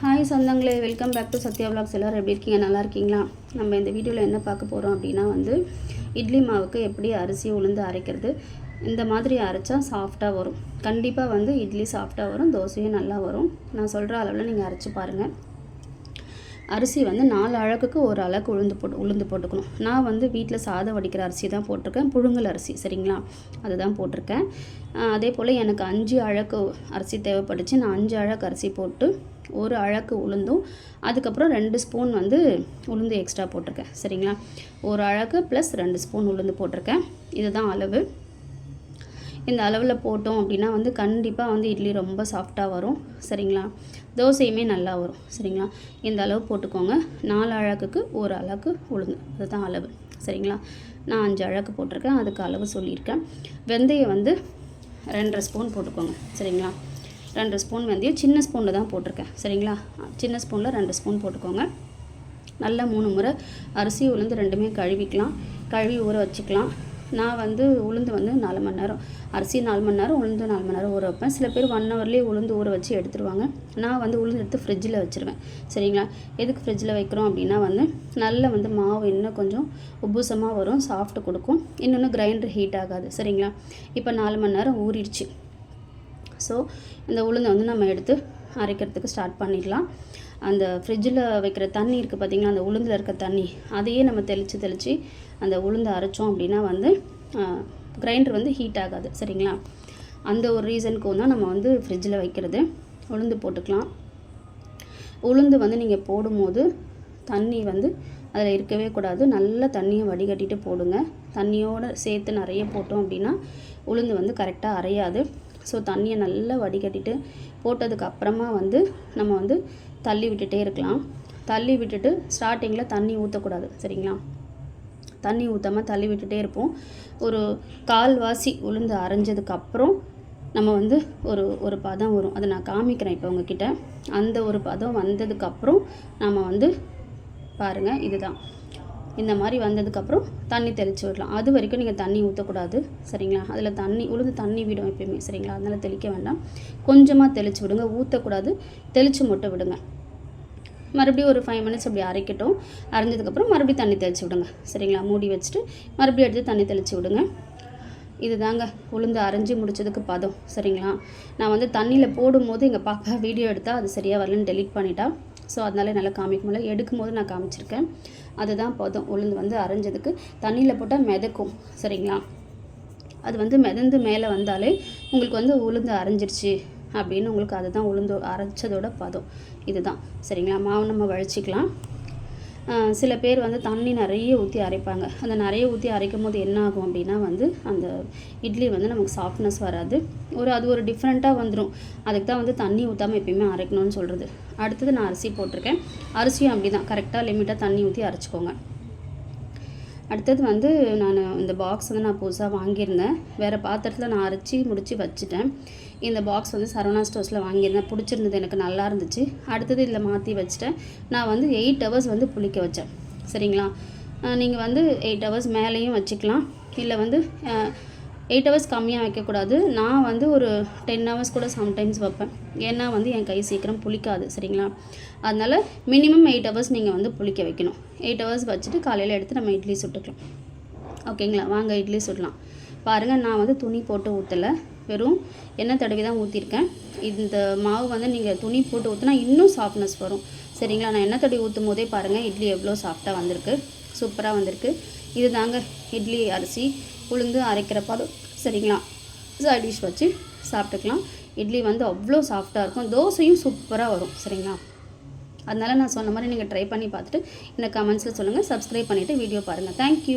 Hi சொந்தங்களே welcome back to Sathya vlogs. எல்லோரும் எப்படி இருக்கீங்க? நல்லா இருக்கீங்களா? நம்ம இந்த வீடியோவில் என்ன பார்க்க போகிறோம் அப்படின்னா வந்து இட்லி மாவுக்கு எப்படி அரிசி உளுந்து அரைக்கிறது? இந்த மாதிரி அரைச்சா சாஃப்டாக வரும். கண்டிப்பாக வந்து இட்லி சாஃப்டாக வரும் தோசையும் நல்லா வரும். நான் சொல்கிற அளவில் நீங்கள் அரைச்சி பாருங்கள் அரிசி வந்து நாலு அழகுக்கு ஒரு அழகு உளுந்து போட்டு உளுந்து போட்டுக்கணும். நான் வந்து வீட்டில் சாதம் வடிக்கிற அரிசி தான் போட்டிருக்கேன். புழுங்கல் அரிசி சரிங்களா? அதுதான் போட்டிருக்கேன். அதே போல் எனக்கு அஞ்சு அழகு அரிசி தேவைப்பட்டுச்சு. நான் அஞ்சு அழகு அரிசி போட்டு ஒரு அழகு உளுந்தும் அதுக்கப்புறம் ரெண்டு ஸ்பூன் வந்து உளுந்து எக்ஸ்ட்ரா போட்டிருக்கேன். சரிங்களா? ஒரு அழகு ப்ளஸ் ரெண்டு ஸ்பூன் உளுந்து போட்டிருக்கேன். இதுதான் அளவு. இந்த அளவில் போட்டோம் அப்படின்னா வந்து கண்டிப்பாக வந்து இட்லி ரொம்ப சாஃப்டாக வரும். சரிங்களா? தோசையுமே நல்லா வரும். சரிங்களா? இந்த அளவு போட்டுக்கோங்க. நாலு அழகுக்கு ஒரு அழகு உளுந்து. அதுதான் அளவு. சரிங்களா? நான் அஞ்சு அழகு போட்டிருக்கேன். அதுக்கு அளவு சொல்லியிருக்கேன். வெந்தயம் வந்து ரெண்டரை ஸ்பூன் போட்டுக்கோங்க. சரிங்களா? ரெண்டு ஸ்பூன் வெந்தயம். சின்ன ஸ்பூனில் தான் போட்டிருக்கேன். சரிங்களா? சின்ன ஸ்பூனில் ரெண்டு ஸ்பூன் போட்டுக்கோங்க. நல்லா மூணு முறை அரிசி உளுந்து ரெண்டுமே கழுவிக்கலாம். கழுவி ஊற வச்சுக்கலாம். நான் வந்து உளுந்து வந்து நாலு மணி நேரம் அரிசி நாலு மணி நேரம் உளுந்து நாலு மணி நேரம் ஊற வைப்பேன். சில பேர் ஒன் ஹவர்லேயே உளுந்து ஊற வச்சு எடுத்துருவாங்க. நான் வந்து உளுந்து எடுத்து ஃப்ரிட்ஜில் வச்சுருவேன். சரிங்களா? எதுக்கு ஃப்ரிட்ஜில் வைக்கிறோம் அப்படின்னா வந்து நல்ல வந்து மாவு இன்னும் கொஞ்சம் உப்புசமாக வரும் சாஃப்ட் கொடுக்கும். இன்னொன்று கிரைண்டர் ஹீட் ஆகாது. சரிங்களா? இப்போ நாலு மணி நேரம் ஊறிடுச்சு. ஸோ இந்த உளுந்தை வந்து நம்ம எடுத்து அரைக்கிறதுக்கு ஸ்டார்ட் பண்ணிடலாம். அந்த ஃப்ரிட்ஜில் வைக்கிற தண்ணி இருக்குது பார்த்திங்கன்னா அந்த உளுந்தில் இருக்க தண்ணி அதையே நம்ம தெளித்து தெளித்து அந்த உளுந்தை அரைச்சோம் அப்படின்னா வந்து கிரைண்டர் வந்து ஹீட் ஆகாது சரிங்களா? அந்த ஒரு ரீசனுக்கும் தான் நம்ம வந்து ஃப்ரிட்ஜில் வைக்கிறது. உளுந்து போட்டுக்கலாம். உளுந்து வந்து நீங்கள் போடும்போது தண்ணி வந்து அதில் இருக்கவே கூடாது. நல்ல தண்ணியை வடிகட்டிட்டு போடுங்க. தண்ணியோடு சேர்த்து நிறைய போட்டோம் அப்படின்னா உளுந்து வந்து கரெக்டாக அரையாது. ஸோ தண்ணியை நல்லா வடிகட்டிட்டு போட்டதுக்கு அப்புறமா வந்து நம்ம வந்து தள்ளி விட்டுட்டே இருக்கலாம். தள்ளி விட்டுட்டு ஸ்டார்டிங்கில் தண்ணி ஊற்றக்கூடாது சரிங்களா? தண்ணி ஊற்றாமல் தள்ளி விட்டுட்டே இருப்போம். ஒரு கால்வாசி உளுந்து அரைஞ்சதுக்கப்புறம் நம்ம வந்து ஒரு ஒரு பதம் வரும். அதை நான் காமிக்கிறேன் இப்போ உங்ககிட்ட. அந்த ஒரு பதம் வந்ததுக்கப்புறம் நம்ம வந்து பாருங்கள் இதுதான். இந்த மாதிரி வந்ததுக்கப்புறம் தண்ணி தெளித்து விடலாம். அது வரைக்கும் நீங்கள் தண்ணி ஊற்றக்கூடாது சரிங்களா? அதில் தண்ணி உளுந்து தண்ணி விடும் எப்பயுமே. சரிங்களா? அதனால் தெளிக்க வேண்டாம். கொஞ்சமாக தெளித்து விடுங்க. ஊற்றக்கூடாது தெளித்து மட்டும் விடுங்க. மறுபடியும் ஒரு ஃபைவ் மினிட்ஸ் அப்படி அரைக்கட்டும். அரைஞ்சதுக்கப்புறம் மறுபடியும் தண்ணி தெளித்து விடுங்க. சரிங்களா? மூடி வச்சுட்டு மறுபடியும் எடுத்து தண்ணி தெளித்து விடுங்க. இது தாங்க உளுந்து அரைஞ்சி முடிச்சதுக்கு பதம். சரிங்களா? நான் வந்து தண்ணியில் போடும்போது எங்கள் பாப்பா வீடியோ எடுத்தால் அது சரியாக வரலன்னு டெலிட் பண்ணிட்டா. ஸோ அதனால நல்லா காமிக்க முடியல. எடுக்கும்போது நான் காமிச்சிருக்கேன். அதுதான் பதம். உளுந்து வந்து அரைஞ்சதுக்கு தண்ணியில் போட்டால் மிதக்கும். சரிங்களா? அது வந்து மிதந்து மேலே வந்தாலே உங்களுக்கு வந்து உளுந்து அரைஞ்சிருச்சு அப்படின்னு உங்களுக்கு அதுதான் உளுந்து அரைச்சதோட பதம். இதுதான். சரிங்களா? மாவு நம்ம வழிச்சிக்கலாம். சில பேர் வந்து தண்ணி நிறைய ஊற்றி அரைப்பாங்க. அந்த நிறைய ஊற்றி அரைக்கும் போது என்ன ஆகும் அப்படின்னா வந்து அந்த இட்லி வந்து நமக்கு சாஃப்ட்னஸ் வராது. ஒரு அது ஒரு டிஃப்ரெண்ட்டாக வந்துடும் அதுக்கு தான் வந்து தண்ணி ஊற்றாமல் எப்பயுமே அரைக்கணும்னு சொல்கிறது அடுத்தது நான் அரிசி போட்டிருக்கேன். அரிசியும் அப்படி தான் கரெக்டாக லிமிட்டாக தண்ணி ஊற்றி அரைச்சிக்கோங்க. அடுத்தது வந்து நான் இந்த பாக்ஸ் வந்து நான் புதுசாக வாங்கியிருந்தேன். வேறு பாத்திரத்தில் நான் அரைச்சி முடித்து வச்சுட்டேன். இந்த பாக்ஸ் வந்து சரவணா ஸ்டோர்ஸில் வாங்கியிருந்தேன். பிடிச்சிருந்தது எனக்கு நல்லா இருந்துச்சு. அடுத்தது இதில் மாற்றி வச்சுட்டேன். நான் வந்து எயிட் ஹவர்ஸ் வந்து புளிக்க வச்சேன். சரிங்களா? நீங்கள் வந்து எயிட் ஹவர்ஸ் மேலேயும் வச்சுக்கலாம். இல்லை வந்து எயிட் ஹவர்ஸ் கம்மியாக வைக்கக்கூடாது. நான் வந்து ஒரு டென் ஹவர்ஸ் கூட சம்டைம்ஸ் வைப்பேன். ஏன்னா வந்து என் கை சீக்கிரம் புளிக்காது சரிங்களா? அதனால் மினிமம் எயிட் ஹவர்ஸ் நீங்கள் வந்து புளிக்க வைக்கணும். எயிட் ஹவர்ஸ் வச்சுட்டு காலையில் எடுத்து நம்ம இட்லி சுட்டுக்கலாம். ஓகேங்களா? வாங்க இட்லி சுடலாம். பாருங்கள் நான் வந்து துணி போட்டு ஊற்றலை வெறும் எண்ணெய் தடவி தான் ஊற்றிருக்கேன் இந்த மாவு வந்து நீங்கள் துணி போட்டு ஊற்றினா இன்னும் சாஃப்ட்னஸ் வரும். சரிங்களா? நான் எண்ணெய் தடவி ஊற்றும் போதே பாருங்கள் இட்லி எவ்வளோ சாஃப்டாக வந்திருக்கு. சூப்பராக வந்திருக்கு. இது தாங்க இட்லி அரிசி உளுந்து அரைக்கிறப்ப அது சரிங்களா? சைட் டிஷ் வச்சு சாப்பிட்டுக்கலாம். இட்லி வந்து அவ்வளோ சாஃப்டாக இருக்கும். தோசையும் சூப்பராக வரும் சரிங்களா? அதனால் நான் சொன்ன மாதிரி நீங்கள் ட்ரை பண்ணி பார்த்துட்டு இந்த கமெண்ட்ஸில் சொல்லுங்கள் சப்ஸ்கிரைப் பண்ணிவிட்டு வீடியோ பாருங்கள் தேங்க்யூ